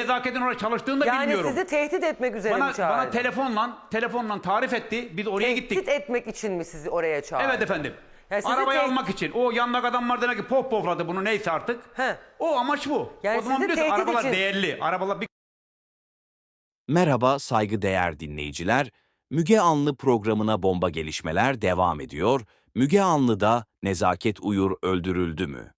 nezaketin orada çalıştığını da Yani bilmiyorum. sizi tehdit etmek üzere mi bana, çağırdı? bana telefonla telefonla tarif etti. Biz oraya tehdit gittik. etmek için mi sizi oraya çağırdı? Evet efendim. Ya sizi Arabayı almak için. O yanındaki adamlar demek ki pop pofladı bunu neyse artık. He. O amaç bu. Yani o zaman sizi biliyorsun tehdit arabalar için- değerli. Arabalar bir Merhaba saygıdeğer dinleyiciler. Müge Anlı programına bomba gelişmeler devam ediyor. Müge Anlı'da Nezaket Uyur öldürüldü mü?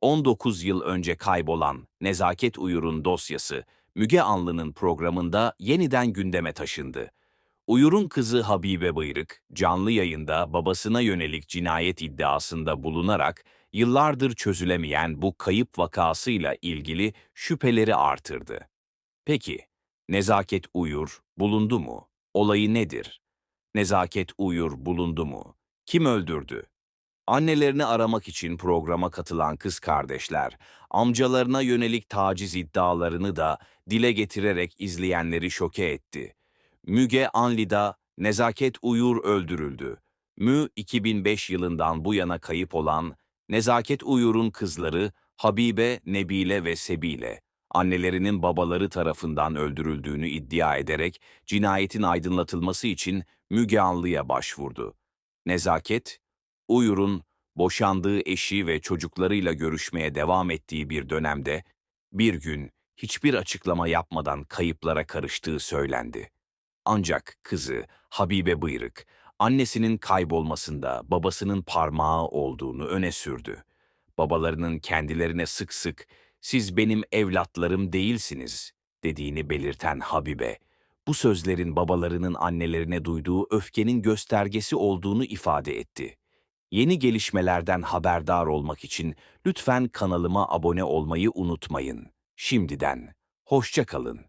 19 yıl önce kaybolan Nezaket Uyur'un dosyası Müge Anlı'nın programında yeniden gündeme taşındı. Uyur'un kızı Habibe Bıyrık, canlı yayında babasına yönelik cinayet iddiasında bulunarak yıllardır çözülemeyen bu kayıp vakasıyla ilgili şüpheleri artırdı. Peki, Nezaket Uyur bulundu mu? Olayı nedir? Nezaket Uyur bulundu mu? Kim öldürdü? Annelerini aramak için programa katılan kız kardeşler, amcalarına yönelik taciz iddialarını da dile getirerek izleyenleri şoke etti. Müge Anli'da Nezaket Uyur öldürüldü. Mü 2005 yılından bu yana kayıp olan Nezaket Uyur'un kızları Habibe, Nebile ve Sebile, annelerinin babaları tarafından öldürüldüğünü iddia ederek cinayetin aydınlatılması için Müge Anlı'ya başvurdu. Nezaket, Uyur'un boşandığı eşi ve çocuklarıyla görüşmeye devam ettiği bir dönemde bir gün hiçbir açıklama yapmadan kayıplara karıştığı söylendi. Ancak kızı Habibe Bıyrık, annesinin kaybolmasında babasının parmağı olduğunu öne sürdü. Babalarının kendilerine sık sık "Siz benim evlatlarım değilsiniz." dediğini belirten Habibe, bu sözlerin babalarının annelerine duyduğu öfkenin göstergesi olduğunu ifade etti. Yeni gelişmelerden haberdar olmak için lütfen kanalıma abone olmayı unutmayın. Şimdiden hoşça kalın.